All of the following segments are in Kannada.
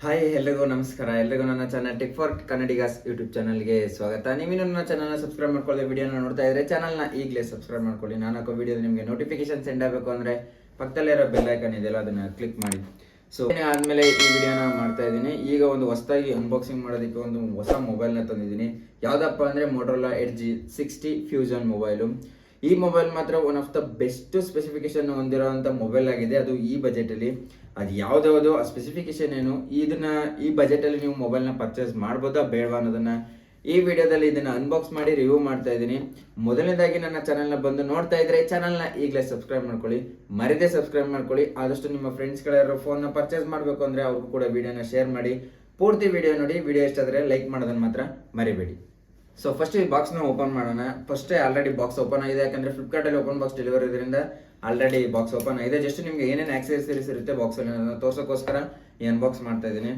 ಹಾಯ್ ಎಲ್ರಿಗೂ ನಮಸ್ಕಾರ. ಎಲ್ರಿಗೂ ನನ್ನ channel tech for Kannadigas YouTube ಚಾನಲ್ಗೆ ಸ್ವಾಗತ. ನೀವು ನನ್ನ ಚಾನಲ್ನ ಸಬ್ಸ್ಕ್ರೈಬ್ ಮಾಡ್ಕೊಳ್ಳಿ ವಿಡಿಯೋನ ನೋಡ್ತಾ ಇದ್ರೆ ಚಾನಲ್ನ ಈಗಲೇ ಸಬ್ಸ್ಕ್ರೈಬ್ ಮಾಡ್ಕೊಳ್ಳಿ. ನಾನು ಹಾಕೋ ವಿಡಿಯೋ ನಿಮಗೆ ನೋಟಿಫಿಕೇಶನ್ ಸೆಂಡ್ ಆಗಬೇಕು ಅಂದರೆ ಪಕ್ಕದಲ್ಲಿರೋ ಬೆಲ್ ಐಕನ್ ಇದೆಯಲ್ಲ, ಅದನ್ನು ಕ್ಲಿಕ್ ಮಾಡಿ. ಸೊ ಆದಮೇಲೆ ಈ ವಿಡಿಯೋನ ಮಾಡ್ತಾ ಇದ್ದೀನಿ. ಈಗ ಒಂದು ಹೊಸದಾಗಿ ಅನ್ಬಾಕ್ಸಿಂಗ್ ಮಾಡೋದಕ್ಕೆ ಒಂದು ಹೊಸ ಮೊಬೈಲ್ನ ತಂದಿದ್ದೀನಿ. ಯಾವುದಪ್ಪ ಅಂದರೆ Motorola edge sixty fusion mobile ಈ ಮೊಬೈಲ್ ಮಾತ್ರ one of the best specification ಹೊಂದಿರುವಂಥ ಮೊಬೈಲ್ ಆಗಿದೆ. ಅದು ಈ ಬಜೆಟಲ್ಲಿ ಅದು ಯಾವ್ದಾವುದು ಆ ಸ್ಪೆಸಿಫಿಕೇಶನ್ ಏನು, ಇದನ್ನ ಈ ಬಜೆಟಲ್ಲಿ ನೀವು ಮೊಬೈಲ್ನ ಪರ್ಚೇಸ್ ಮಾಡ್ಬೋದಾ ಬೇಡವಾ ಅನ್ನೋದನ್ನ ಈ ವಿಡಿಯೋದಲ್ಲಿ ಇದನ್ನ ಅನ್ಬಾಕ್ಸ್ ಮಾಡಿ ರಿವ್ಯೂ ಮಾಡ್ತಾ ಇದ್ದೀನಿ. ಮೊದಲನೇದಾಗಿ ನನ್ನ ಚಾನಲ್ನ ಬಂದು ನೋಡ್ತಾ ಇದ್ರೆ ಚಾನಲ್ನ ಈಗಲೇ ಸಬ್ಸ್ಕ್ರೈಬ್ ಮಾಡ್ಕೊಳ್ಳಿ. ಮರದೇ ಸಬ್ಸ್ಕ್ರೈಬ್ ಮಾಡ್ಕೊಳ್ಳಿ. ಆದಷ್ಟು ನಿಮ್ಮ ಫ್ರೆಂಡ್ಸ್ಗಳ್ಯಾರು ಫೋನ್ನ ಪರ್ಚೇಸ್ ಮಾಡಬೇಕು ಅಂದರೆ ಅವ್ರಿಗೂ ಕೂಡ ವಿಡಿಯೋನ ಶೇರ್ ಮಾಡಿ. ಪೂರ್ತಿ ವಿಡಿಯೋ ನೋಡಿ. ವಿಡಿಯೋ ಇಷ್ಟ ಲೈಕ್ ಮಾಡೋದನ್ನ ಮಾತ್ರ ಮರಿಬೇಡಿ. ಸೊ ಫಸ್ಟ್ ಈ ಬಾಕ್ಸ್ನ ಓಪನ್ ಮಾಡೋಣ. ಫಸ್ಟೇ ಆಲ್ರೆಡಿ ಬಾಕ್ಸ್ ಓಪನ್ ಆಗಿದೆ. ಯಾಕಂದ್ರೆ ಫ್ಲಿಪ್ಕಾರ್ಟಲ್ಲಿ ಓಪನ್ ಬಾಕ್ಸ್ ಡೆಲಿವರಿ ಇದರಿಂದ ಆಲ್ರೆಡಿ ಬಾಕ್ಸ್ ಓಪನ್ ಆಗಿದೆ. ಜಸ್ಟ್ ನಿಮ್ಗೆ ಏನೇನು ಆಕ್ಸೆಸರೀಸ್ ಇರುತ್ತೆ ಬಾಕ್ಸಲ್ಲಿ ನಾನು ತೋರ್ಸೋಕ್ಕೋಸ್ಕರ ಈ ಅನ್ಬಾಕ್ಸ್ ಮಾಡ್ತಾ ಇದ್ದೀನಿ.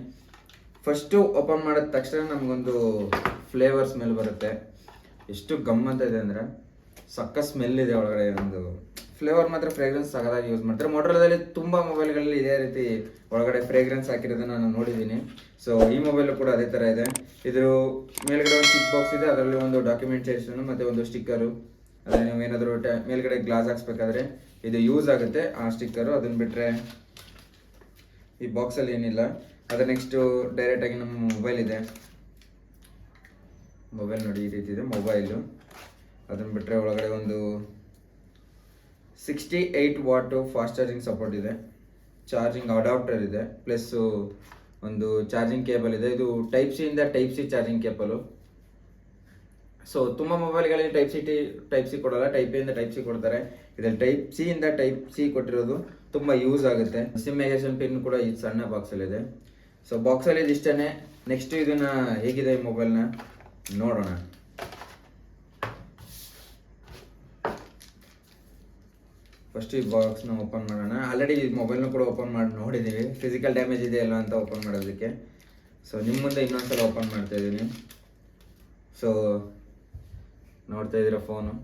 ಫಸ್ಟು ಓಪನ್ ಮಾಡಿದ ತಕ್ಷಣ ನಮಗೊಂದು ಫ್ಲೇವರ್ ಸ್ಮೆಲ್ ಬರುತ್ತೆ. ಎಷ್ಟು ಗಮ್ಮಂತ ಇದೆ ಅಂದರೆ ಸಕ್ಕ ಸ್ಮೆಲ್ ಇದೆ ಒಳಗಡೆ ಒಂದು ಫ್ಲೇವರ್ ಮಾತ್ರ ಫ್ರೇಗ್ರೆನ್ಸ್ ಸಗದಾಗಿ ಯೂಸ್ ಮಾಡ್ತಾರೆ. ಮೋಟ್ರದಲ್ಲಿ ತುಂಬ ಮೊಬೈಲ್ಗಳಲ್ಲಿ ಇದೇ ರೀತಿ ಒಳಗಡೆ ಫ್ರೇಗ್ರೆನ್ಸ್ ಹಾಕಿರೋದನ್ನ ನಾನು ನೋಡಿದ್ದೀನಿ. ಸೊ ಈ ಮೊಬೈಲು ಕೂಡ ಅದೇ ಥರ ಇದೆ. ಇದ್ರ ಮೇಲ್ಗಡೆ ಒಂದು ಚಿಕ್ ಬಾಕ್ಸ್ ಇದೆ, ಅದರಲ್ಲಿ ಒಂದು ಡಾಕ್ಯುಮೆಂಟೇಷನ್ ಮತ್ತು ಒಂದು ಸ್ಟಿಕ್ಕರು ಅದೇ ನೀವು ಏನಾದರೂ ಮೇಲ್ಗಡೆ ಗ್ಲಾಸ್ ಹಾಕ್ಸ್ಬೇಕಾದ್ರೆ ಇದು ಯೂಸ್ ಆಗುತ್ತೆ. ಆ ಸ್ಟಿಕ್ಕರು ಅದನ್ನ ಬಿಟ್ಟರೆ ಈ ಬಾಕ್ಸಲ್ಲಿ ಏನಿಲ್ಲ. ಅದ್ರ ನೆಕ್ಸ್ಟು ಡೈರೆಕ್ಟಾಗಿ ನಮ್ಮ ಮೊಬೈಲ್ ಇದೆ. ಮೊಬೈಲ್ ನೋಡಿ ಈ ರೀತಿ ಇದೆ ಮೊಬೈಲು ಅದನ್ನ ಬಿಟ್ಟರೆ ಒಳಗಡೆ ಒಂದು sixty eight watt fast charging support ಇದೆ. ಚಾರ್ಜಿಂಗ್ ಅಡಾಪ್ಟರ್ ಇದೆ. ಪ್ಲಸ್ಸು ಒಂದು ಚಾರ್ಜಿಂಗ್ ಕೇಬಲ್ ಇದೆ. ಇದು ಟೈಪ್ ಸಿ ಇಂದ type C charging cable so ತುಂಬ ಮೊಬೈಲ್ಗಳಲ್ಲಿ type C to type C ಕೊಡಲ್ಲ. ಟೈಪ್ ಇಂದ ಟೈಪ್ ಸಿ ಕೊಡ್ತಾರೆ. ಇದ್ರಲ್ಲಿ ಟೈಪ್ ಸಿ ಇಂದ ಟೈಪ್ ಸಿ ಕೊಟ್ಟಿರೋದು ತುಂಬ ಯೂಸ್ ಆಗುತ್ತೆ. ಸಿಮ್ ಎಜೆಕ್ಷನ್ ಪಿನ್ ಕೂಡ ಈ ಸಣ್ಣ ಬಾಕ್ಸಲ್ಲಿದೆ ಸೊ ಬಾಕ್ಸಲ್ಲಿ ಇದಿಷ್ಟೇ ನೆಕ್ಸ್ಟ್ ಇದನ್ನು ಹೇಗಿದೆ ಈ ಮೊಬೈಲ್ನ ನೋಡೋಣ. ಫಸ್ಟ್ ಈ ಬಾಕ್ಸ್ನ ಓಪನ್ ಮಾಡೋಣ. ಆಲ್ರೆಡಿ ಈ ಮೊಬೈಲ್ನ ಕೂಡ ಓಪನ್ ಮಾಡಿ ನೋಡಿದ್ದೀವಿ ಫಿಸಿಕಲ್ ಡ್ಯಾಮೇಜ್ ಇದೆ ಇಲ್ಲ ಅಂತ ಓಪನ್ ಮಾಡೋದಕ್ಕೆ. ಸೊ ನಿಮ್ಮ ಮುಂದೆ ಇನ್ನೊಂದ್ಸಲ ಓಪನ್ ಮಾಡ್ತಾ ಇದ್ದೀನಿ. ಸೊ ನೋಡ್ತಾ ಇದ್ದೀರಾ ಫೋನು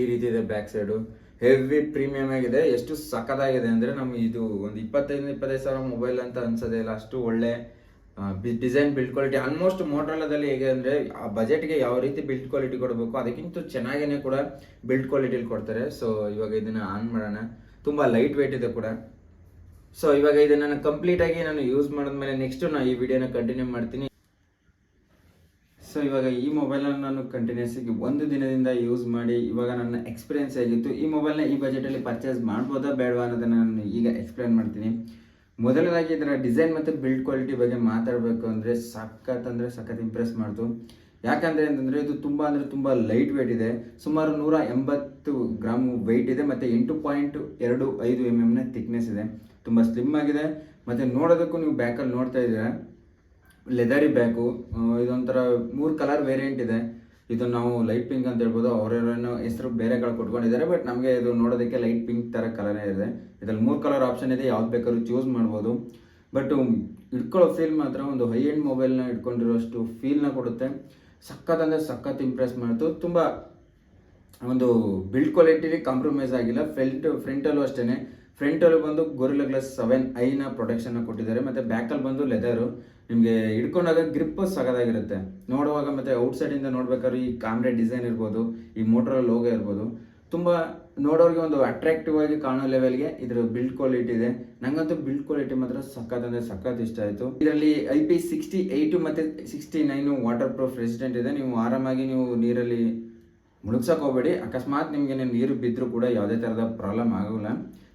ಈ ರೀತಿ ಇದೆ ಬ್ಯಾಕ್ ಸೈಡು ಹೆವಿ ಪ್ರೀಮಿಯಮ್ ಆಗಿದೆ. ಎಷ್ಟು ಸಖತ್ತಾಗಿದೆ ಅಂದರೆ ನಮ್ಗೆ ಇದು ಒಂದು ಇಪ್ಪತ್ತೈದು ಇಪ್ಪತ್ತೈದು ಸಾವಿರ ಮೊಬೈಲ್ ಅಂತ ಅನ್ಸೋದೇ ಇಲ್ಲ. ಅಷ್ಟು ಒಳ್ಳೆ ಡಿಸೈನ್ ಬಿಲ್ಡ್ ಕ್ವಾಲಿಟಿ ಆಲ್ಮೋಸ್ಟ್ ಮೋಟ್ರೋಲಾದಲ್ಲಿ ಹೇಗೆ ಅಂದರೆ, ಆ ಬಜೆಟ್ಗೆ ಯಾವ ರೀತಿ ಬಿಲ್ಡ್ ಕ್ವಾಲಿಟಿ ಕೊಡಬೇಕು ಅದಕ್ಕಿಂತ ಚೆನ್ನಾಗೇ ಕೂಡ ಬಿಲ್ಡ್ ಕ್ವಾಲಿಟಿಲಿ ಕೊಡ್ತಾರೆ. ಸೊ ಇವಾಗ ಇದನ್ನು ಆನ್ ಮಾಡೋಣ. ತುಂಬ ಲೈಟ್ ವೆಯ್ಟ್ ಇದೆ ಕೂಡ. ಸೊ ಇವಾಗ ಇದನ್ನು ನಾನು ಕಂಪ್ಲೀಟಾಗಿ ನಾನು ಯೂಸ್ ಮಾಡಿದ್ಮೇಲೆ ನೆಕ್ಸ್ಟು ನಾನು ಈ ವಿಡಿಯೋನ ಕಂಟಿನ್ಯೂ ಮಾಡ್ತೀನಿ. ಸೊ ಇವಾಗ ಈ ಮೊಬೈಲನ್ನು ನಾನು ಕಂಟಿನ್ಯೂಸ್ ಆಗಿ ಒಂದು ದಿನದಿಂದ ಯೂಸ್ ಮಾಡಿ, ಇವಾಗ ನನ್ನ ಎಕ್ಸ್ಪೀರಿಯನ್ಸ್ ಆಗಿತ್ತು ಈ ಮೊಬೈಲ್ನ ಈ ಬಜೆಟಲ್ಲಿ ಪರ್ಚೇಸ್ ಮಾಡ್ಬೋದಾ ಬೇಡವಾ ಅನ್ನೋದನ್ನು ನಾನು ಈಗ ಎಕ್ಸ್ಪ್ಲೇನ್ ಮಾಡ್ತೀನಿ. ಮೊದಲನೇದಾಗಿ ಇದರ ಡಿಸೈನ್ ಮತ್ತು ಬಿಲ್ಡ್ ಕ್ವಾಲಿಟಿ ಬಗ್ಗೆ ಮಾತಾಡಬೇಕು ಅಂದರೆ ಸಖತ್ ಅಂದರೆ ಸಖತ್ ಇಂಪ್ರೆಸ್ ಮಾಡ್ತು. ಯಾಕಂದರೆ ಅಂತಂದರೆ ಇದು ತುಂಬ ಅಂದರೆ ತುಂಬ ಲೈಟ್ ವೆಯ್ಟ್ ಇದೆ. ಸುಮಾರು ನೂರ ಎಂಬತ್ತು ಗ್ರಾಮ್ ವೆಯ್ಟ್ ಇದೆ ಮತ್ತು ಎಂಟು ಪಾಯಿಂಟ್ ಎರಡು ಐದು ಎಂ ಎಮ್ನ ಥಿಕ್ನೆಸ್ ಇದೆ. ತುಂಬ ಸ್ಲಿಮ್ ಆಗಿದೆ. ಮತ್ತು ನೋಡೋದಕ್ಕೂ ನೀವು ಬ್ಯಾಕಲ್ಲಿ ನೋಡ್ತಾ ಇದ್ದೀರಾ. ಲೆದರಿ ಬ್ಯಾಕು ಇದೊಂಥರ ಮೂರು ಕಲರ್ ವೇರಿಯಂಟ್ ಇದೆ. ಇದು ನಾವು ಲೈಟ್ ಪಿಂಕ್ ಅಂತ ಹೇಳ್ಬೋದು ಅವರೇನೋ ಹೆಸರು ಬೇರೆಗಳು ಕೊಟ್ಕೊಂಡಿದ್ದಾರೆ ಬಟ್ ನಮಗೆ ಇದು ನೋಡೋದಕ್ಕೆ ಲೈಟ್ ಪಿಂಕ್ ಥರ ಕಲರೇ ಇದೆ. ಇದ್ರಲ್ಲಿ ಮೂರು ಕಲರ್ ಆಪ್ಷನ್ ಇದೆ, ಯಾವ್ದು ಬೇಕಾದ್ರೂ ಚೂಸ್ ಮಾಡ್ಬೋದು. ಬಟ್ ಇಟ್ಕೊಳ್ಳೋ ಫೀಲ್ ಮಾತ್ರ ಒಂದು ಹೈ ಎಂಡ್ ಮೊಬೈಲ್ನ ಇಟ್ಕೊಂಡಿರೋಷ್ಟು ಫೀಲ್ನ ಕೊಡುತ್ತೆ. ಸಖತ್ ಅಂದರೆ ಸಖತ್ ಇಂಪ್ರೆಸ್ ಮಾಡ್ತು. ತುಂಬ ಒಂದು ಬಿಲ್ಡ್ ಕ್ವಾಲಿಟಿಲಿ ಕಾಂಪ್ರಮೈಸ್ ಆಗಿಲ್ಲ. ಫ್ರಂಟ್ ಫ್ರಂಟಲ್ಲೂ ಅಷ್ಟೇ ಫ್ರಂಟಲ್ಲೂ ಬಂದು ಗೊರಿಲ್ಲ ಗ್ಲಾಸ್ ಸೆವೆನ್ ಐನ ಪ್ರೊಟೆಕ್ಷನ್ನ ಕೊಟ್ಟಿದ್ದಾರೆ. ಮತ್ತು ಬ್ಯಾಕಲ್ಲಿ ಬಂದು ಲೆದರು ನಿಮಗೆ ಹಿಡ್ಕೊಂಡಾಗ ಗ್ರಿಪ್ ಸಗದಾಗಿರುತ್ತೆ. ನೋಡುವಾಗ ಮತ್ತು ಔಟ್ಸೈಡಿಂದ ನೋಡ್ಬೇಕಾದ್ರೆ ಈ ಕ್ಯಾಮ್ರೆ ಡಿಸೈನ್ ಇರ್ಬೋದು, ಈ ಮೋಟ್ರಲ್ಲಿ ಲೋಗೋ ಇರ್ಬೋದು. ತುಂಬ ನೋಡೋರಿಗೆ ಒಂದು ಅಟ್ರಾಕ್ಟಿವ್ ಆಗಿ ಕಾಣೋ ಲೆವೆಲ್ಗೆ ಇದರ ಬಿಲ್ಡ್ ಕ್ವಾಲಿಟಿ ಇದೆ. ನಂಗಂತೂ ಬಿಲ್ಡ್ ಕ್ವಾಲಿಟಿ ಮಾತ್ರ ಸಖತ್ ಅಂದರೆ ಸಖತ್ ಇಷ್ಟ ಆಯಿತು. ಇದರಲ್ಲಿ ಐ ಪಿ ಸಿಕ್ಸ್ಟಿ ಏಯ್ಟು ಮತ್ತು sixty nine water proof resident ಇದೆ. ನೀವು ಆರಾಮಾಗಿ ನೀವು ನೀರಲ್ಲಿ ಮುಳುಗ್ಸಕ್ಕೆ ಹೋಗಬೇಡಿ ಅಕಸ್ಮಾತ್ ನಿಮಗೆ ನೀರು ಬಿದ್ದರೂ ಕೂಡ ಯಾವುದೇ ಥರದ ಪ್ರಾಬ್ಲಮ್ ಆಗೋಲ್ಲ.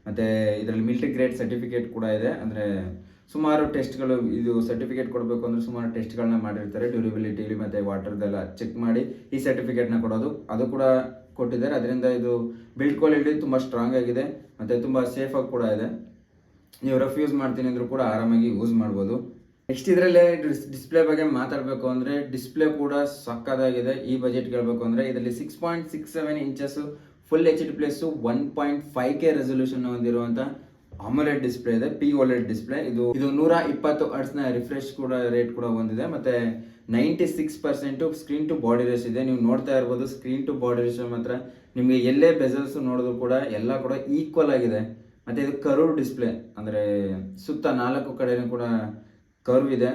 ಮತ್ತು ಇದರಲ್ಲಿ ಮಿಲ್ಟ್ರಿ ಗ್ರೇಡ್ ಸರ್ಟಿಫಿಕೇಟ್ ಕೂಡ ಇದೆ. ಅಂದರೆ ಸುಮಾರು ಟೆಸ್ಟ್ಗಳು ಇದು ಸರ್ಟಿಫಿಕೇಟ್ ಕೊಡಬೇಕು ಅಂದರೆ ಸುಮಾರು ಟೆಸ್ಟ್ಗಳನ್ನ ಮಾಡಿರ್ತಾರೆ. ಡ್ಯೂರಿಬಿಲಿಟಿಲಿ ಮತ್ತು ವಾಟರ್ದೆಲ್ಲ ಚೆಕ್ ಮಾಡಿ ಈ ಸರ್ಟಿಫಿಕೇಟ್ನ ಕೊಡೋದು. ಅದು ಕೂಡ ಕೊಟ್ಟಿದ್ದಾರೆ. ಅದರಿಂದ ಇದು ಬಿಲ್ಡ್ ಕ್ವಾಲಿಟಿ ತುಂಬ ಸ್ಟ್ರಾಂಗ್ ಆಗಿದೆ. ಮತ್ತು ತುಂಬ ಸೇಫಾಗಿ ಕೂಡ ಇದೆ. ನೀವು ರಫ್ ಯೂಸ್ ಮಾಡ್ತೀನಿ ಅಂದರೂ ಕೂಡ ಆರಾಮಾಗಿ ಯೂಸ್ ಮಾಡ್ಬೋದು. ನೆಕ್ಸ್ಟ್ ಇದರಲ್ಲೇ ಡಿಸ್ಪ್ಲೇ ಬಗ್ಗೆ ಮಾತಾಡಬೇಕು ಅಂದರೆ ಡಿಸ್ಪ್ಲೇ ಕೂಡ ಸಕ್ಕದಾಗಿದೆ. ಈ ಬಜೆಟ್ ಹೇಳಬೇಕು ಅಂದರೆ ಇದರಲ್ಲಿ six point six seven inches full H D plus one point five K resolution ಹೊಂದಿರುವಂಥ ಅಮೋಲೆಡ್ ಡಿಸ್ಪ್ಲೇ ಇದೆ ಪಿ ಒಲೆಡ್ ಡಿಸ್ಪ್ಲೇ ಇದು ಇದು ನೂರ ಇಪ್ಪತ್ತು ನ ರಿಫ್ರೆಶ್ ಕೂಡ ರೇಟ್ ಕೂಡ ಹೊಂದಿದೆ. ಮತ್ತು ninety six percent screen to body ratio ಇದೆ. ನೀವು ನೋಡ್ತಾ ಇರ್ಬೋದು ಸ್ಕ್ರೀನ್ ಟು ಬಾಡಿ ರೇಸ್ ಮಾತ್ರ ನಿಮಗೆ ಎಲ್ಲೇ ಬೆಸಲ್ಸ್ ನೋಡಿದ್ರು ಕೂಡ ಎಲ್ಲ ಕೂಡ ಈಕ್ವಲ್ ಆಗಿದೆ. ಮತ್ತು ಇದು ಕರೂರ್ ಡಿಸ್ಪ್ಲೇ ಅಂದರೆ ಸುತ್ತ ನಾಲ್ಕು ಕಡೆಯೂ ಕೂಡ ಕರ್ವ್ ಇದೆ.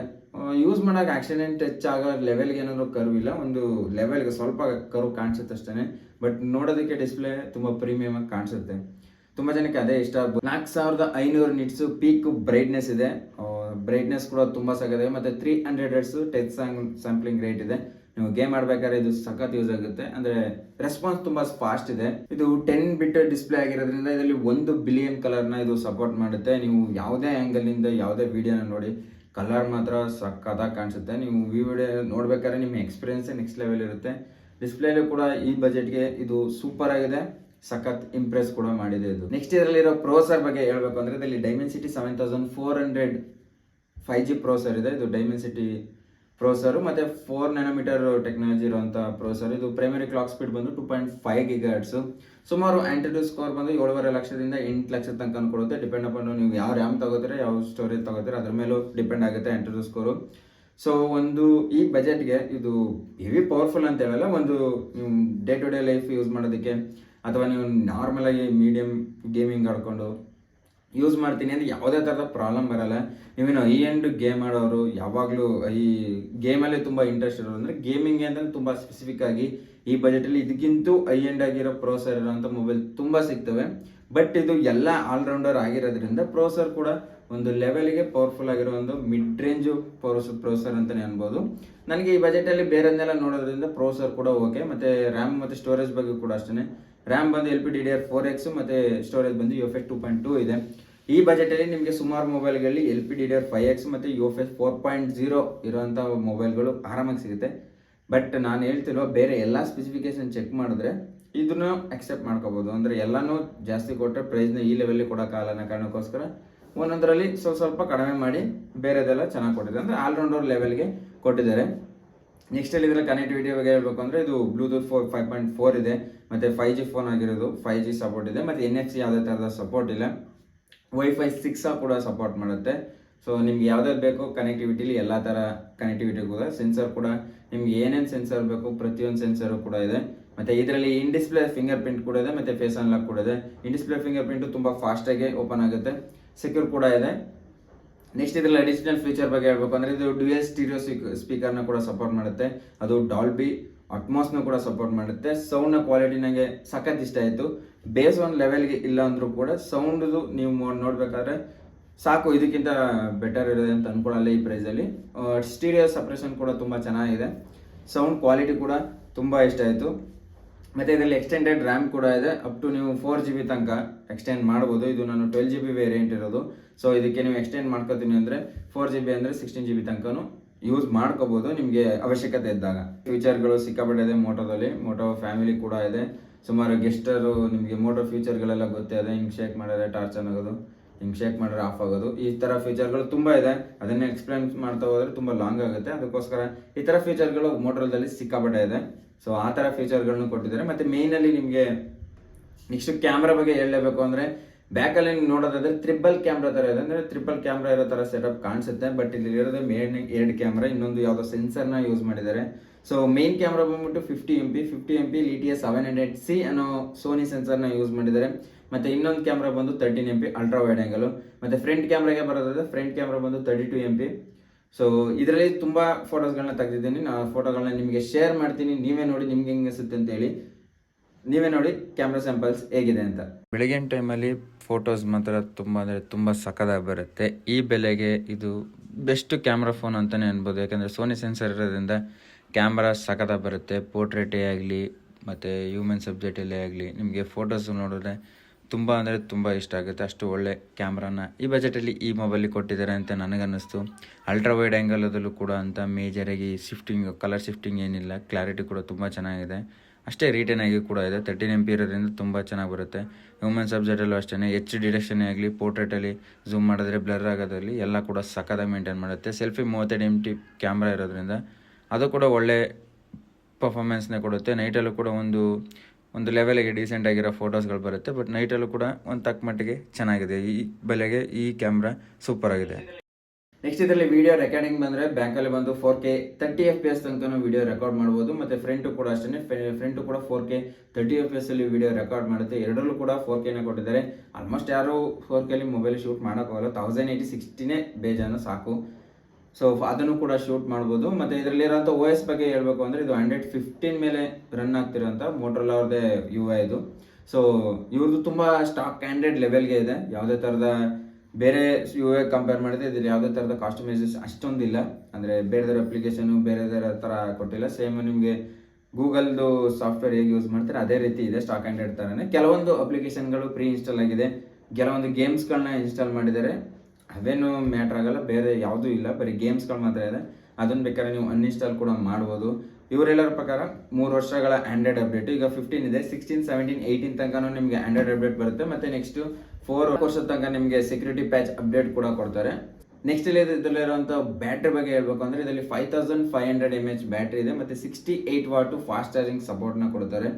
ಯೂಸ್ ಮಾಡೋಕೆ ಆಕ್ಸಿಡೆಂಟ್ ಆಗೋ ಲೆವೆಲ್ಗೆ ಏನಾದರೂ ಕರ್ವ್ ಇಲ್ಲ. ಒಂದು ಲೆವೆಲ್ಗೆ ಸ್ವಲ್ಪ ಕರ್ವ್ ಕಾಣಿಸುತ್ತೆ ಅಷ್ಟೇ ಬಟ್ ನೋಡೋದಕ್ಕೆ ಡಿಸ್ಪ್ಲೇ ತುಂಬ ಪ್ರೀಮಿಯಮ್ ಆಗಿ ಕಾಣಿಸುತ್ತೆ. ತುಂಬ ಜನಕ್ಕೆ ಅದೇ ಇಷ್ಟ ನಾಲ್ಕು ಸಾವಿರದ ಐನೂರು ನಿಟ್ಸು ಪೀಕ್ ಬ್ರೈಟ್ನೆಸ್ ಇದೆ. ಬ್ರೈಟ್ನೆಸ್ ಕೂಡ ತುಂಬ ಸಗದೆ. ಮತ್ತು three hundred hertz touch song sampling rate ಇದೆ. ನೀವು ಗೇಮ್ ಆಡ್ಬೇಕಾದ್ರೆ ಇದು ಸಖತ್ ಯೂಸ್ ಆಗುತ್ತೆ. ಅಂದರೆ ರೆಸ್ಪಾನ್ಸ್ ತುಂಬ ಫಾಸ್ಟ್ ಇದೆ. ಇದು ಟೆನ್ ಬಿಟ್ ಡಿಸ್ಪ್ಲೇ ಆಗಿರೋದ್ರಿಂದ ಇದರಲ್ಲಿ ಒಂದು ಬಿಲಿಯನ್ ಕಲರ್ನ ಇದು ಸಪೋರ್ಟ್ ಮಾಡುತ್ತೆ. ನೀವು ಯಾವುದೇ ಆ್ಯಂಗಲ್ನಿಂದ ಯಾವುದೇ ವಿಡಿಯೋನ ನೋಡಿ ಕಲರ್ ಮಾತ್ರ ಸಖತ್ತಾಗಿ ಕಾಣಿಸುತ್ತೆ. ನೀವು ಈ ವಿಡಿಯೋ ನೋಡ್ಬೇಕಾದ್ರೆ ನಿಮ್ಮ ಎಕ್ಸ್ಪೀರಿಯನ್ಸ್ ನೆಕ್ಸ್ಟ್ ಲೆವೆಲ್ ಇರುತ್ತೆ. ಡಿಸ್ಪ್ಲೇಲೂ ಕೂಡ ಈ ಬಜೆಟ್ಗೆ ಇದು ಸೂಪರ್ ಆಗಿದೆ. ಸಖತ್ ಇಂಪ್ರೆಸ್ ಕೂಡ ಮಾಡಿದೆ ಇದು. ನೆಕ್ಸ್ಟ್ ಇದರಲ್ಲಿರೋ ಪ್ರೋಸರ್ ಬಗ್ಗೆ ಹೇಳಬೇಕು ಅಂದರೆ ಇದರಲ್ಲಿ Dimensity seven thousand four hundred five G processor ಇದೆ. ಇದು ಡೈಮೆನ್ಸಿಟಿ ಪ್ರೋಸರು ಮತ್ತು ಫೋರ್ ನ್ಯಾನೋಮೀಟರ್ ಟೆಕ್ನಾಲಜಿ ಇರುವಂಥ ಪ್ರೊಸರ್ ಇದು ಪ್ರೈಮರಿ ಕ್ಲಾಕ್ ಸ್ಪೀಡ್ ಬಂದು ಟು ಪಾಯಿಂಟ್ ಫೈವ್ ಗಿಗಾಟ್ಸು ಸುಮಾರು ಆಂಟಿಟ್ಯೂಡ್ ಸ್ಕೋರ್ ಬಂದು ಏಳುವರೆ ಲಕ್ಷದಿಂದ ಎಂಟು ಲಕ್ಷದ ತನಕ ಕೊಡುತ್ತೆ ಡಿಪೆಂಡ್ ಅಪಾನ್ ನೀವು ಯಾವ ರ್ಯಾಮ್ ತಗೋತೀರ, ಯಾವ ಸ್ಟೋರೇಜ್ ತಗೋತೀರ, ಅದ್ರ ಮೇಲೂ ಡಿಪೆಂಡ್ ಆಗುತ್ತೆ ಆಂಟಿಟ್ಯೂಡ್ ಸ್ಕೋರು ಸೊ ಒಂದು ಈ ಬಜೆಟ್ಗೆ ಇದು ಹೆವಿ ಪವರ್ಫುಲ್ ಅಂತ ಹೇಳಲ್ಲ, ಒಂದು ನೀವು day to day life use ಮಾಡೋದಕ್ಕೆ, ಅಥವಾ ನೀವು ನಾರ್ಮಲ್ ಆಗಿ ಮೀಡಿಯಂ ಗೇಮಿಂಗ್ ಆಡ್ಕೊಂಡು ಯೂಸ್ ಮಾಡ್ತೀನಿ ಅಂದರೆ ಯಾವುದೇ ಥರದ ಪ್ರಾಬ್ಲಮ್ ಬರಲ್ಲ. ನೀವೇನು ಐ ಎಂಡ್ ಗೇಮ್ ಆಡೋರು ಯಾವಾಗಲೂ ಈ ಗೇಮಲ್ಲೇ ತುಂಬ ಇಂಟ್ರೆಸ್ಟ್ ಇರೋರು ಅಂದರೆ ಗೇಮಿಂಗ್ ಅಂದರೆ ತುಂಬ ಸ್ಪೆಸಿಫಿಕ್ ಆಗಿ ಈ ಬಜೆಟಲ್ಲಿ ಇದಕ್ಕಿಂತೂ ಐ ಎಂಡ್ ಆಗಿರೋ ಪ್ರೋಸರ್ ಇರೋಂಥ ಮೊಬೈಲ್ ತುಂಬ ಸಿಗ್ತವೆ. ಬಟ್ ಇದು ಎಲ್ಲ ಆಲ್ರೌಂಡರ್ ಆಗಿರೋದ್ರಿಂದ ಪ್ರೋಸರ್ ಕೂಡ ಒಂದು ಲೆವೆಲ್ಗೆ ಪವರ್ಫುಲ್ ಆಗಿರೋ ಒಂದು ಮಿಡ್ ರೇಂಜು ಪ್ರೋಸ್ ಪ್ರೋಸರ್ ಅಂತಲೇ ಅನ್ಬೋದು. ನನಗೆ ಈ ಬಜೆಟಲ್ಲಿ ಬೇರೆನೆಲ್ಲ ನೋಡೋದ್ರಿಂದ ಪ್ರೋಸರ್ ಕೂಡ ಓಕೆ ಮತ್ತು ರ್ಯಾಮ್ ಮತ್ತು ಸ್ಟೋರೇಜ್ ಬಗ್ಗೆ ಕೂಡ ಅಷ್ಟೇ ರ್ಯಾಮ್ ಬಂದು L P D D R four X ಮತ್ತು ಸ್ಟೋರೇಜ್ ಬಂದು U F S two point two ಇದೆ. ಈ ಬಜೆಟಲ್ಲಿ ನಿಮಗೆ ಸುಮಾರು ಮೊಬೈಲ್ಗಳಲ್ಲಿ L P D D R five X ಮತ್ತು U F S four point zero ಇರೋಂಥ ಮೊಬೈಲ್ಗಳು ಆರಾಮಾಗಿ ಸಿಗುತ್ತೆ. ಬಟ್ ನಾನು ಹೇಳ್ತಿರೋ ಬೇರೆ ಎಲ್ಲ ಸ್ಪೆಸಿಫಿಕೇಶನ್ ಚೆಕ್ ಮಾಡಿದ್ರೆ ಇದನ್ನು ಅಕ್ಸೆಪ್ಟ್ ಮಾಡ್ಕೋಬೋದು. ಅಂದರೆ ಎಲ್ಲನೂ ಜಾಸ್ತಿ ಕೊಟ್ಟರೆ ಪ್ರೈಸ್ನ ಈ ಲೆವೆಲ್ಲಿ ಕೊಡೋಕ್ಕಾಗಲ್ಲ ಅನ್ನೋ ಕಾರಣಕ್ಕೋಸ್ಕರ ಒಂದೊಂದರಲ್ಲಿ ಸ್ವಲ್ಪ ಸ್ವಲ್ಪ ಕಡಿಮೆ ಮಾಡಿ ಬೇರೆದೆಲ್ಲ ಚೆನ್ನಾಗಿ ಕೊಟ್ಟಿದ್ದಾರೆ. ಅಂದರೆ ಆಲ್ರೌಂಡರ್ ಲೆವೆಲ್ಗೆ ಕೊಟ್ಟಿದ್ದಾರೆ. ನೆಕ್ಸ್ಟ್ ಅಲ್ಲಿ ಇದರ ಕನೆಕ್ಟಿವಿಟಿ ಬಗ್ಗೆ ಹೇಳಬೇಕು ಅಂದರೆ ಇದು Bluetooth four five point four ಇದೆ. ಮತ್ತು ಫೈವ್ ಜಿ ಫೋನ್ ಆಗಿರೋದು ಫೈವ್ ಜಿ ಸಪೋರ್ಟ್ ಇದೆ. ಮತ್ತು ಎನ್ ಎಫ್ ಸಿ ಯಾವುದೇ ಥರದ ಸಪೋರ್ಟ್ ಇಲ್ಲ. ವೈಫೈ ಸಿಕ್ಸ ಕೂಡ ಸಪೋರ್ಟ್ ಮಾಡುತ್ತೆ. ಸೊ ನಿಮ್ಗೆ ಯಾವ್ದಾದ್ರು ಬೇಕು ಕನೆಕ್ಟಿವಿಟಿಲಿ ಎಲ್ಲ ಥರ ಕನೆಕ್ಟಿವಿಟಿ ಕೂಡ ಸೆನ್ಸರ್ ಕೂಡ, ನಿಮ್ಗೆ ಏನೇನು ಸೆನ್ಸರ್ ಬೇಕು, ಪ್ರತಿಯೊಂದು ಸೆನ್ಸರು ಕೂಡ ಇದೆ. ಮತ್ತು ಇದರಲ್ಲಿ ಇನ್ ಡಿಸ್ಪ್ಲೇ ಫಿಂಗರ್ ಪ್ರಿಂಟ್ ಕೂಡ ಇದೆ, ಮತ್ತು ಫೇಸ್ ಅನ್ಲಾಕ್ ಕೂಡ ಇದೆ. ಇನ್ ಡಿಸ್ಪ್ಲೇ ಫಿಂಗರ್ ಪ್ರಿಂಟು ತುಂಬ ಫಾಸ್ಟಾಗಿ ಓಪನ್ ಆಗುತ್ತೆ. ಸೆಕ್ಯೂರ್ ಕೂಡ ಇದೆ. ನೆಕ್ಸ್ಟ್ ಇದರಲ್ಲಿ ಅಡಿಷನಲ್ ಫೀಚರ್ ಬಗ್ಗೆ ಹೇಳ್ಬೇಕು ಅಂದರೆ ಇದು ಡ್ಯುಯಲ್ ಸ್ಟೀರಿಯೋ ಸ್ಪೀಕರ್ನ ಕೂಡ ಸಪೋರ್ಟ್ ಮಾಡುತ್ತೆ. ಅದು ಡಾಲ್ಬಿ ಅಟ್ಮಾಸ್ನ ಕೂಡ ಸಪೋರ್ಟ್ ಮಾಡುತ್ತೆ. ಸೌಂಡ್ನ ಕ್ವಾಲಿಟಿ ನನಗೆ ಸಖತ್ ಇಷ್ಟ ಆಯಿತು. ಬೇಸ್ ಒಂದು ಲೆವೆಲ್ಗೆ ಇಲ್ಲ ಅಂದರೂ ಕೂಡ ಸೌಂಡ್ದು ನೀವು ನೋಡಬೇಕಾದ್ರೆ ಸಾಕು, ಇದಕ್ಕಿಂತ ಬೆಟರ್ ಇರೋದೆ ಅಂತ ಅನ್ಕೊಳ್ಳಲ್ಲ ಈ ಪ್ರೈಸಲ್ಲಿ ಸ್ಟೀರಿಯೋ ಸಪ್ರೇಷನ್ ಕೂಡ ತುಂಬ ಚೆನ್ನಾಗಿದೆ. ಸೌಂಡ್ ಕ್ವಾಲಿಟಿ ಕೂಡ ತುಂಬ ಇಷ್ಟ ಆಯಿತು. ಮತ್ತು ಇದರಲ್ಲಿ ಎಕ್ಸ್ಟೆಂಡೆಡ್ ರ್ಯಾಮ್ ಕೂಡ ಇದೆ. ಅಪ್ ಟು ನೀವು ಫೋರ್ ಜಿ ಬಿ ತನಕ ಎಕ್ಸ್ಟೆಂಡ್ ಮಾಡ್ಬೋದು ಇದು ನಾನು ಟ್ವೆಲ್ ಜಿ ಬಿ ವೇರಿಯಂಟ್ ಇರೋದು. ಸೊ ಇದಕ್ಕೆ ನೀವು ಎಕ್ಸ್ಟೆಂಡ್ ಮಾಡ್ಕೋತೀನಿ ಅಂದರೆ ಫೋರ್ ಜಿ ಬಿ ಅಂದರೆ ಸಿಕ್ಸ್ಟೀನ್ ಜಿ ಬಿ ತನಕನೂ ಯೂಸ್ ಮಾಡ್ಕೋಬೋದು ನಿಮಗೆ ಅವಶ್ಯಕತೆ ಇದ್ದಾಗ. ಫ್ಯೂಚರ್ಗಳು ಇದೆ ಮೋಟೋದಲ್ಲಿ ಮೋಟೋ ಫ್ಯಾಮಿಲಿ ಕೂಡ ಇದೆ. ಸುಮಾರು ಗೆಸ್ಟರು ನಿಮಗೆ ಮೋಟೋ ಫ್ಯೂಚರ್ಗಳೆಲ್ಲ ಗೊತ್ತೇ ಇದೆ. ಹಿಂಗೆ ಶೇಕ್ ಮಾಡಿದ್ರೆ ಟಾರ್ಚ್ ಆಗೋದು ಹಿಂಗೆ ಶೇಕ್ ಮಾಡಿದ್ರೆ ಆಫ್ ಆಗೋದು. ಈ ಥರ ಫೀಚರ್ಗಳು ತುಂಬ ಇದೆ. ಅದನ್ನೇ ಎಕ್ಸ್ಪ್ಲೇನ್ ಮಾಡ್ತಾ ಹೋದರೆ ತುಂಬ ಲಾಂಗ್ ಆಗುತ್ತೆ. ಅದಕ್ಕೋಸ್ಕರ ಈ ಥರ ಫೀಚರ್ಗಳು ಮೋಟ್ರಲ್ದಲ್ಲಿ ಸಿಕ್ಕಾಪಟ್ಟೆ ಇದೆ. ಸೊ ಆ ಥರ ಫೀಚರ್ಗಳನ್ನು ಕೊಟ್ಟಿದ್ದಾರೆ. ಮತ್ತು ಮೇಯ್ನಲ್ಲಿ ನಿಮಗೆ ನೆಕ್ಸ್ಟ್ ಕ್ಯಾಮ್ರಾ ಬಗ್ಗೆ ಹೇಳಲೇಬೇಕು ಅಂದರೆ, ಬ್ಯಾಕಲ್ಲಿ ನೀವು ನೋಡೋದಾದ್ರೆ ತ್ರಿಬಲ್ ಕ್ಯಾಮ್ರಾ ಥರ ಇದೆ. ಅಂದರೆ ತ್ರಿಬಲ್ ಕ್ಯಾಮ್ರಾ ಇರೋ ಥರ ಸೆಟಪ್ ಕಾಣಿಸುತ್ತೆ. ಬಟ್ ಇಲ್ಲಿ ಇರೋದು ಮೇನ್ ಎರಡು ಕ್ಯಾಮ್ರಾ ಇನ್ನೊಂದು ಯಾವುದೋ ಸೆನ್ಸರ್ನ ಯೂಸ್ ಮಾಡಿದ್ದಾರೆ. ಸೊ ಮೇನ್ ಕ್ಯಾಮ್ರಾ ಬಂದ್ಬಿಟ್ಟು fifty M P fifty M P ಲಿ T S seven hundred C ಅನ್ನೋ ಸೋನಿ ಸೆನ್ಸರ್ನ ಯೂಸ್ ಮಾಡಿದ್ದಾರೆ. ಮತ್ತು ಇನ್ನೊಂದು ಕ್ಯಾಮ್ರಾ ಬಂದು thirteen M P ultra wide angle ಮತ್ತು ಫ್ರಂಟ್ ಕ್ಯಾಮ್ರಾಗೆ ಬರೋದಾದ್ರೆ ಫ್ರಂಟ್ ಕ್ಯಾಮ್ರಾ ಬಂದು thirty two M P so ಇದರಲ್ಲಿ ತುಂಬ ಫೋಟೋಸ್ಗಳನ್ನ ತೆಗೆದಿದ್ದೀನಿ. ನಾನು ಫೋಟೋಗಳನ್ನ ನಿಮಗೆ ಶೇರ್ ಮಾಡ್ತೀನಿ. ನೀವೇ ನೋಡಿ ನಿಮ್ಗೆ ಹೆಂಗೆ ಅನಿಸುತ್ತೆ ಅಂತೇಳಿ ನೀವೇ ನೋಡಿ ಕ್ಯಾಮ್ರಾ ಸ್ಯಾಂಪಲ್ಸ್ ಹೇಗಿದೆ ಅಂತ. ಬೆಳಗಿನ ಟೈಮಲ್ಲಿ ಫೋಟೋಸ್ ಮಾತ್ರ ತುಂಬ ಅಂದರೆ ತುಂಬ ಸಖತ್ತಾಗಿ ಬರುತ್ತೆ. ಈ ಬೆಲೆಗೆ ಇದು ಬೆಸ್ಟ್ ಕ್ಯಾಮ್ರಾ ಫೋನ್ ಅಂತಲೇ ಅನ್ಬೋದು. ಯಾಕಂದರೆ ಸೋನಿ ಸೆನ್ಸರ್ ಇರೋದ್ರಿಂದ ಕ್ಯಾಮ್ರಾ ಸಖತ್ತಾಗಿ ಬರುತ್ತೆ. ಪೋರ್ಟ್ರೇಟೇ ಆಗಲಿ, ಮತ್ತು ಹ್ಯೂಮನ್ ಸಬ್ಜೆಕ್ಟಲ್ಲೇ ಆಗಲಿ, ನಿಮಗೆ ಫೋಟೋಸ್ ನೋಡಿದ್ರೆ ತುಂಬ ಅಂದರೆ ತುಂಬ ಇಷ್ಟ ಆಗುತ್ತೆ. ಅಷ್ಟು ಒಳ್ಳೆ ಕ್ಯಾಮ್ರಾನ ಈ ಬಜೆಟಲ್ಲಿ ಈ ಮೊಬೈಲ್ ಕೊಟ್ಟಿದ್ದಾರೆ ಅಂತ ನನಗನ್ನಿಸ್ತು. ಅಲ್ಟ್ರಾ ವೈಡ್ ಆ್ಯಂಗಲದಲ್ಲೂ ಕೂಡ ಅಂತ ಮೇಜರಾಗಿ ಶಿಫ್ಟಿಂಗ್ ಕಲರ್ ಶಿಫ್ಟಿಂಗ್ ಏನಿಲ್ಲ. ಕ್ಲಾರಿಟಿ ಕೂಡ ತುಂಬ ಚೆನ್ನಾಗಿದೆ. ಅಷ್ಟೇ ರೀಟೇನ್ ಆಗಿ ಕೂಡ ಇದೆ. ತರ್ಟೀನ್ ಎಂ ಪಿ ಇರೋದ್ರಿಂದ ತುಂಬ ಚೆನ್ನಾಗಿ ಬರುತ್ತೆ. ಹ್ಯೂಮನ್ ಸಬ್ಜೆಕ್ಟಲ್ಲೂ ಅಷ್ಟೇ ಎಚ್ ಡಿಡಕ್ಷನೇ ಆಗಲಿ ಪೋರ್ಟ್ರೇಟಲ್ಲಿ ಝೂಮ್ ಮಾಡಿದ್ರೆ ಬ್ಲರ್ ಆಗೋದ್ರಲ್ಲಿ ಎಲ್ಲ ಕೂಡ ಸಕ್ಕದಾಗಿ ಮೇಂಟೈನ್ ಮಾಡುತ್ತೆ. ಸೆಲ್ಫಿ ಮೂವತ್ತೆರಡು ಎಂ ಟಿ ಕ್ಯಾಮ್ರಾ ಇರೋದ್ರಿಂದ ಅದು ಕೂಡ ಒಳ್ಳೆ ಪರ್ಫಾಮೆನ್ಸ್ನೇ ಕೊಡುತ್ತೆ. ನೈಟಲ್ಲೂ ಕೂಡ ಒಂದು ಒಂದು ಲೆವೆಲಿಗೆ ಡೀಸೆಂಟ್ ಆಗಿರೋ ಫೋಟೋಸ್ಗಳು ಬರುತ್ತೆ ಬಟ್ ನೈಟಲ್ಲೂ ಕೂಡ ಒಂದು ತಕ್ಕ ಮಟ್ಟಿಗೆ ಚೆನ್ನಾಗಿದೆ. ಈ ಬೆಲೆಗೆ ಈ ಕ್ಯಾಮ್ರಾ ಸೂಪರ್ ಆಗಿದೆ. ನೆಕ್ಸ್ಟ್ ಇದರಲ್ಲಿ ವಿಡಿಯೋ ರೆಕಾರ್ಡಿಂಗ್ ಬಂದರೆ ಬ್ಯಾಂಕಲ್ಲಿ ಬಂದು four K thirty F P S ತನಕ ವಿಡಿಯೋ ರೆಕಾರ್ಡ್ ಮಾಡ್ಬೋದು. ಮತ್ತು ಫ್ರಂಟು ಕೂಡ ಅಷ್ಟೇ ಫ್ರಂಟು ಕೂಡ four K thirty F S ಅಲ್ಲಿ ವಿಡಿಯೋ ರೆಕಾರ್ಡ್ ಮಾಡುತ್ತೆ. ಎರಡರಲ್ಲೂ ಕೂಡ ಫೋರ್ ಕೆನ ಕೊಟ್ಟಿದ್ದಾರೆ. ಆಲ್ಮೋಸ್ಟ್ ಯಾರು ಫೋರ್ ಕೆಲಿ ಮೊಬೈಲ್ ಶೂಟ್ ಮಾಡೋಕ್ಕಾಗಲ್ಲ. ತೌಸಂಡ್ ಏಯ್ಟಿ ಸಿಕ್ಸ್ಟಿನೇ ಬೇಜಾನು ಸಾಕು. ಸೊ ಅದನ್ನು ಕೂಡ ಶೂಟ್ ಮಾಡ್ಬೋದು. ಮತ್ತು ಇದರಲ್ಲಿರೋಂಥ ಓ ಎಸ್ ಬಗ್ಗೆ ಹೇಳಬೇಕು ಅಂದರೆ ಇದು ಹಂಡ್ರೆಡ್ ಫಿಫ್ಟೀನ್ ಮೇಲೆ ರನ್ ಆಗ್ತಿರೋಂಥ ಮೋಟ್ರಲ್ ಅವ್ರದ್ದೇ ಯು ಐ ಇದು. ಸೊ ಇವ್ರದ್ದು ತುಂಬ ಸ್ಟಾಕ್ ಕ್ಯಾಂಡಿಡೇಟ್ ಲೆವೆಲ್ಗೆ ಇದೆ. ಯಾವುದೇ ಥರದ ಬೇರೆ ಯು ಐ ಕಂಪೇರ್ ಮಾಡಿದ್ರೆ ಇದ್ರಲ್ಲಿ ಯಾವುದೇ ಥರದ ಕಾಸ್ಟಮೈಸಸ್ ಅಷ್ಟೊಂದಿಲ್ಲ. ಅಂದರೆ ಬೇರೆದರ ಅಪ್ಲಿಕೇಶನು ಬೇರೆದರ ಥರ ಕೊಟ್ಟಿಲ್ಲ. ಸೇಮ್ ನಿಮಗೆ ಗೂಗಲ್ದು ಸಾಫ್ಟ್ವೇರ್ ಹೇಗೆ ಯೂಸ್ ಮಾಡ್ತಾರೆ ಅದೇ ರೀತಿ ಇದೆ ಸ್ಟಾಕ್ ಹ್ಯಾಂಡೆಡ್ ಥರನೇ ಕೆಲವೊಂದು ಅಪ್ಲಿಕೇಶನ್ಗಳು ಪ್ರೀ ಇನ್ಸ್ಟಾಲ್ ಆಗಿದೆ. ಕೆಲವೊಂದು ಗೇಮ್ಸ್ಗಳನ್ನ ಇನ್ಸ್ಟಾಲ್ ಮಾಡಿದ್ದಾರೆ. ಅವೇನು ಮ್ಯಾಟ್ರ್ ಆಗಲ್ಲ, ಬೇರೆ ಯಾವುದೂ ಇಲ್ಲ, ಬರೀ ಗೇಮ್ಸ್ಗಳು ಮಾತ್ರ ಇದೆ. ಅದನ್ನ ಬೇಕಾದ್ರೆ ನೀವು ಅನ್ಇನ್ಸ್ಟಾಲ್ ಕೂಡ ಮಾಡ್ಬೋದು. ಇವರೆಲ್ಲರ ಪ್ರಕಾರ ಮೂರು ವರ್ಷಗಳ ಆಂಡ್ರಾಯ್ಡ್ ಅಪ್ಡೇಟ್ ಈಗ ಫಿಫ್ಟೀನ್ ಇದೆ ಸಿಕ್ಸ್ಟೀನ್ ಸೆವೆಂಟೀನ್ ಏಯ್ಟೀನ್ ತನಕ ನಿಮಗೆ ಆಂಡ್ರಾಯ್ಡ್ ಅಪ್ಡೇಟ್ ಬರುತ್ತೆ. ಮತ್ತೆ ನೆಕ್ಸ್ಟ್ ಫೋರ್ ವರ್ಷದ ತನಕ ನಿಮಗೆ ಸೆಕ್ಯೂರಿಟಿ ಪ್ಯಾಚ್ ಅಪ್ಡೇಟ್ ಕೂಡ ಕೊಡ್ತಾರೆ. ನೆಕ್ಸ್ಟ್ ಇಲ್ಲಿ ಇದರಲ್ಲಿರುವಂಥ ಬ್ಯಾಟ್ರಿ ಬಗ್ಗೆ ಹೇಳಬೇಕು ಅಂದರೆ ಇದರಲ್ಲಿ five thousand five hundred M H battery ಇದೆ. ಮತ್ತು sixty eight watt fast charging ಸಪೋರ್ಟ್ನ ಕೊಡ್ತಾರೆ.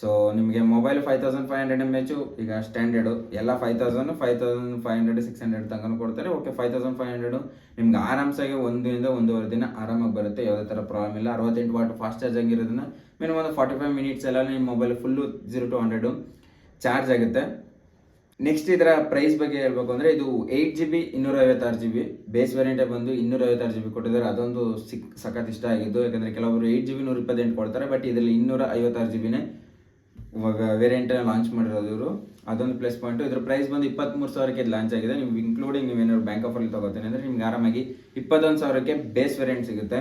ಸೊ ನಿಮಗೆ mobile five thousand five hundred M H ಈಗ ಸ್ಟ್ಯಾಂಡರ್ಡು ಎಲ್ಲ five thousand five thousand five hundred six hundred ತನಕ ಕೊಡ್ತಾರೆ. Okay five thousand five hundred ನಿಮ್ಗೆ ಆರಾಮ್ಸಾಗಿ ಒಂದರಿಂದ ಒಂದೂವರೆ ದಿನ ಆರಾಮಾಗಿ ಬರುತ್ತೆ. ಯಾವುದೇ ಥರ ಪ್ರಾಬ್ಲಮ್ ಇಲ್ಲ. ಅರವತ್ತೆಂಟು ವಾಟ್ ಫಾಸ್ಟ್ ಚಾರ್ಜ್ ಆಗಿರೋದನ್ನ ಮಿನಿಮಮ್ ಒಂದು ಫಾರ್ಟಿ ಫೈವ್ ಮಿನಿಟ್ಸ್ ಎಲ್ಲ ನಿಮ್ಮ mobile full zero to hundred charge ಆಗುತ್ತೆ. ನೆಕ್ಸ್ಟ್ ಇದರ ಪ್ರೈಸ್ ಬಗ್ಗೆ ಹೇಳ್ಬೇಕು ಅಂದರೆ ಇದು ಏಯ್ಟ್ ಜಿ ಬಿ ಇನ್ನೂರ ಐವತ್ತಾರು ಜಿ ಬಿ ಬೇಸ್ ವೇರಿಯಂಟೇ ಬಂದು ಇನ್ನೂರ ಐವತ್ತಾರು ಜಿ ಬಿ ಕೊಟ್ಟಿದ್ದಾರೆ. ಅದೊಂದು ಸಿಕ್ ಸಖತ್ ಇಷ್ಟ ಆಗಿದ್ದು. ಯಾಕಂದರೆ ಕೆಲವರು ಏಯ್ಟ್ ಜಿ ಬಿ ನೂರ ಇಪ್ಪತ್ತೆಂಟು ಕೊಡ್ತಾರೆ. ಬಟ್ ಇದರಲ್ಲಿ ಇನ್ನೂರ ಐವತ್ತಾರು ಜಿ ಬಿನೇ ವೇರಿಯಂಟ್ ಲಾಂಚ್ ಮಾಡಿರೋದು ಇವರು. ಅದೊಂದು ಪ್ಲಸ್ ಪಾಯಿಂಟ್ ಇದ್ರ ಪ್ರೈಸ್ ಬಂದು ಇಪ್ಪತ್ತ್ಮೂರು ಸಾವಿರಕ್ಕೆ ಲಾಂಚ್ ಆಗಿದೆ. ನೀವು ಇನ್ಕ್ಲೂಡಿಂಗ್ ನೀವೇನಾದ್ರು ಬ್ಯಾಂಕ್ ಆಫಲ್ಲಿ ತಗೋತೀನಿ ಅಂದರೆ ನಿಮ್ಗೆ ಆರಾಮಾಗಿ ಇಪ್ಪತ್ತೊಂದು ಸಾವಿರಕ್ಕೆ ಬೇಸ್ ವೇರಿಯಂಟ್ ಸಿಗುತ್ತೆ.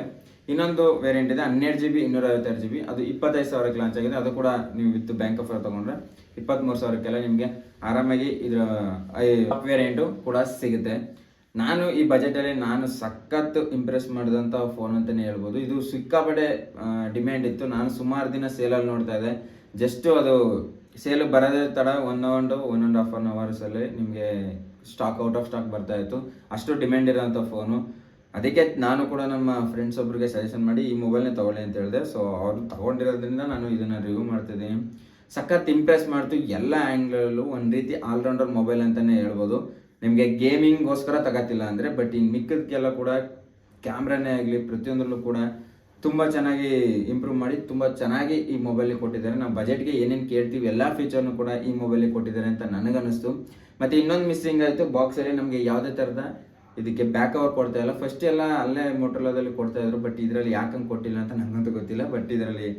ಇನ್ನೊಂದು ವೇರಿಯಂಟ್ ಇದೆ, ಹನ್ನೆರಡು ಜಿ ಬಿ ಇನ್ನೂರ ಐವತ್ತಾರು ಜಿ ಬಿ ಅದು ಇಪ್ಪತ್ತೈದು ಸಾವಿರಕ್ಕೆ ಲಾಂಚ್ ಆಗಿದೆ. ಅದು ಕೂಡ ನೀವು ವಿತ್ ಬ್ಯಾಂಕ್ ಆಫರ್ ತೊಗೊಂಡ್ರೆ ಇಪ್ಪತ್ತ್ಮೂರು ಸಾವಿರಕ್ಕೆಲ್ಲ ನಿಮಗೆ ಆರಾಮಾಗಿ ಇದರ ವೇರಿಯಂಟು ಕೂಡ ಸಿಗುತ್ತೆ. ನಾನು ಈ ಬಜೆಟಲ್ಲಿ ನಾನು ಸಖತ್ ಇಂಪ್ರೆಸ್ ಮಾಡಿದಂಥ ಫೋನ್ ಅಂತಲೇ ಹೇಳ್ಬೋದು. ಇದು ಸಿಕ್ಕಾಪಟ್ಟೆ ಡಿಮ್ಯಾಂಡ್ ಇತ್ತು. ನಾನು ಸುಮಾರು ದಿನ ಸೇಲಲ್ಲಿ ನೋಡ್ತಾ ಇದ್ದೆ. ಜಸ್ಟ್ ಅದು ಸೇಲ್ ಬರೋದೇ ತಡ ಒನ್ ಒಂದು ಒನ್ ಆ್ಯಂಡ್ ಹಾಫ್ ಅನ್ ಅವರ್ಸಲ್ಲಿ ನಿಮಗೆ ಸ್ಟಾಕ್ ಔಟ್ ಆಫ್ ಸ್ಟಾಕ್ ಬರ್ತಾ ಇತ್ತು. ಅಷ್ಟು ಡಿಮ್ಯಾಂಡ್ ಇರೋಂಥ ಫೋನು ಅದಕ್ಕೆ ನಾನು ಕೂಡ ನಮ್ಮ ಫ್ರೆಂಡ್ಸ್ ಒಬ್ರಿಗೆ ಸಜೆಷನ್ ಮಾಡಿ ಈ ಮೊಬೈಲ್ನೇ ತಗೊಳ್ಳಿ ಅಂತ ಹೇಳಿದೆ. ಸೊ ಅವರು ತಗೊಂಡಿರೋದ್ರಿಂದ ನಾನು ಇದನ್ನು ರಿವ್ಯೂ ಮಾಡ್ತಿದ್ದೀನಿ. ಸಖತ್ ಇಂಪ್ರೆಸ್ ಮಾಡ್ತು. ಎಲ್ಲ ಆ್ಯಂಗ್ಲಲ್ಲೂ ಒಂದು ರೀತಿ ಆಲ್ರೌಂಡರ್ ಮೊಬೈಲ್ ಅಂತಲೇ ಹೇಳ್ಬೋದು. ನಿಮಗೆ ಗೇಮಿಂಗ್ಗೋಸ್ಕರ ತಗೋತಿಲ್ಲ ಅಂದರೆ ಬಟ್ ಇನ್ನು ಮಿಕ್ಕದಕ್ಕೆಲ್ಲ ಕೂಡ ಕ್ಯಾಮ್ರಾನೇ ಆಗಲಿ ಪ್ರತಿಯೊಂದರಲ್ಲೂ ಕೂಡ ತುಂಬ ಚೆನ್ನಾಗಿ ಇಂಪ್ರೂವ್ ಮಾಡಿ, ತುಂಬ ಚೆನ್ನಾಗಿ ಈ ಮೊಬೈಲಿಗೆ ಕೊಟ್ಟಿದ್ದಾರೆ. ನಾವು ಬಜೆಟ್ಗೆ ಏನೇನು ಕೇಳ್ತೀವಿ, ಎಲ್ಲ ಫೀಚರ್ನು ಕೂಡ ಈ ಮೊಬೈಲಿಗೆ ಕೊಟ್ಟಿದ್ದಾರೆ ಅಂತ ನನಗನ್ನಿಸ್ತು. ಮತ್ತು ಇನ್ನೊಂದು ಮಿಸ್ಸಿಂಗ್ ಆಯಿತು ಬಾಕ್ಸಲ್ಲಿ ನಮಗೆ ಯಾವುದೇ ಥರದ ಇದಕ್ಕೆ ಬ್ಯಾಕ್ ಅವರ್ ಕೊಡ್ತಾ ಇಲ್ಲ. ಫಸ್ಟ್ ಎಲ್ಲ ಅಲ್ಲೇ ಮೋಟ್ರೋಲಾದಲ್ಲಿ ಕೊಡ್ತಾ ಇದ್ರು ಬಟ್ ಇದರಲ್ಲಿ ಯಾಕಂಗೆ ಕೊಟ್ಟಿಲ್ಲ ಅಂತ ನನಗಂತೂ ಗೊತ್ತಿಲ್ಲ. ಬಟ್ ಇದರಲ್ಲಿ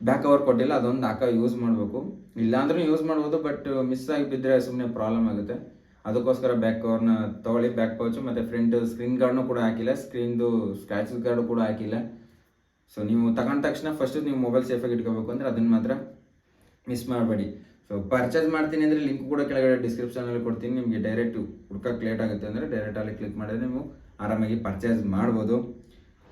ಬ್ಯಾಕ್ ಅವರ್ ಕೊಟ್ಟಿಲ್ಲ, ಅದೊಂದು ಹಾಕ ಯೂಸ್ ಮಾಡಬೇಕು. ಇಲ್ಲಾಂದ್ರೂ ಯೂಸ್ ಮಾಡ್ಬೋದು ಬಟ್ ಮಿಸ್ ಆಗಿ ಬಿದ್ದರೆ ಸುಮ್ಮನೆ ಪ್ರಾಬ್ಲಮ್ ಆಗುತ್ತೆ. ಅದಕ್ಕೋಸ್ಕರ ಬ್ಯಾಕ್ ಕವರ್ನ ತೊಗೊಳ್ಳಿ ಬ್ಯಾಕ್ ಪೌಚು ಮತ್ತು ಫ್ರಂಟ್ ಸ್ಕ್ರೀನ್ ಗಾರ್ಡ್ನು ಕೂಡ ಹಾಕಿಲ್ಲ. ಸ್ಕ್ರೀನ್ದು ಸ್ಕ್ರಾಚಸ್ ಗಾರ್ಡು ಕೂಡ ಹಾಕಿಲ್ಲ. ಸೊ ನೀವು ತಗೊಂಡ ತಕ್ಷಣ ಫಸ್ಟ್ ನೀವು ಮೊಬೈಲ್ ಸೇಫಾಗಿ ಇಟ್ಕೋಬೇಕು ಅಂದರೆ ಅದನ್ನು ಮಾತ್ರ ಮಿಸ್ ಮಾಡಬೇಡಿ. ಸೊ ಪರ್ಚೇಸ್ ಮಾಡ್ತೀನಿ ಅಂದರೆ ಲಿಂಕ್ ಕೂಡ ಕೆಳಗಡೆ ಡಿಸ್ಕ್ರಿಪ್ಷನಲ್ಲಿ ಕೊಡ್ತೀನಿ. ನಿಮಗೆ ಡೈರೆಕ್ಟ್ ಹುಡ್ಕಕ್ಕೆ ಲೇಟ್ ಆಗುತ್ತೆ ಅಂದರೆ ಡೈರೆಕ್ಟ್ ಕ್ಲಿಕ್ ಮಾಡಿದ್ರೆ ನೀವು ಆರಾಮಾಗಿ ಪರ್ಚೇಸ್ ಮಾಡ್ಬೋದು.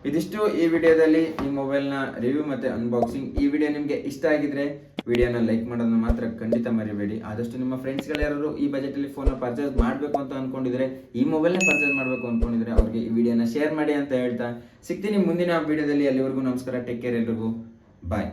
ಇದಿಷ್ಟು ಈ ವಿಡಿಯೋದಲ್ಲಿ ಈ ಮೊಬೈಲ್ನ ರಿವ್ಯೂ ಮತ್ತು ಅನ್ಬಾಕ್ಸಿಂಗ್ ಈ ವಿಡಿಯೋ ನಿಮಗೆ ಇಷ್ಟ ಆಗಿದ್ರೆ ವಿಡಿಯೋನ ಲೈಕ್ ಮಾಡೋದನ್ನ ಮಾತ್ರ ಖಂಡಿತ ಮರಿಬೇಡಿ. ಆದಷ್ಟು ನಿಮ್ಮ ಫ್ರೆಂಡ್ಸ್ಗಳು ಯಾರು ಈ ಬಜೆಟಲ್ಲಿ ಫೋನ್ನ ಪರ್ಚೇಸ್ ಮಾಡಬೇಕು ಅಂತ ಅಂದ್ಕೊಂಡಿದ್ರೆ ಈ ಮೊಬೈಲ್ನ ಪರ್ಚೇಸ್ ಮಾಡಬೇಕು ಅಂದ್ಕೊಂಡಿದ್ರೆ ಅವ್ರಿಗೆ ಈ ವಿಡಿಯೋನ ಶೇರ್ ಮಾಡಿ ಅಂತ ಹೇಳ್ತಾ ಸಿಗ್ತೀನಿ ಮುಂದಿನ ವಿಡಿಯೋದಲ್ಲಿ. ಅಲ್ಲಿವರೆಗೂ ನಮಸ್ಕಾರ. ಟೇಕ್ ಕೇರ್ ಎಲ್ರಿಗೂ. ಬಾಯ್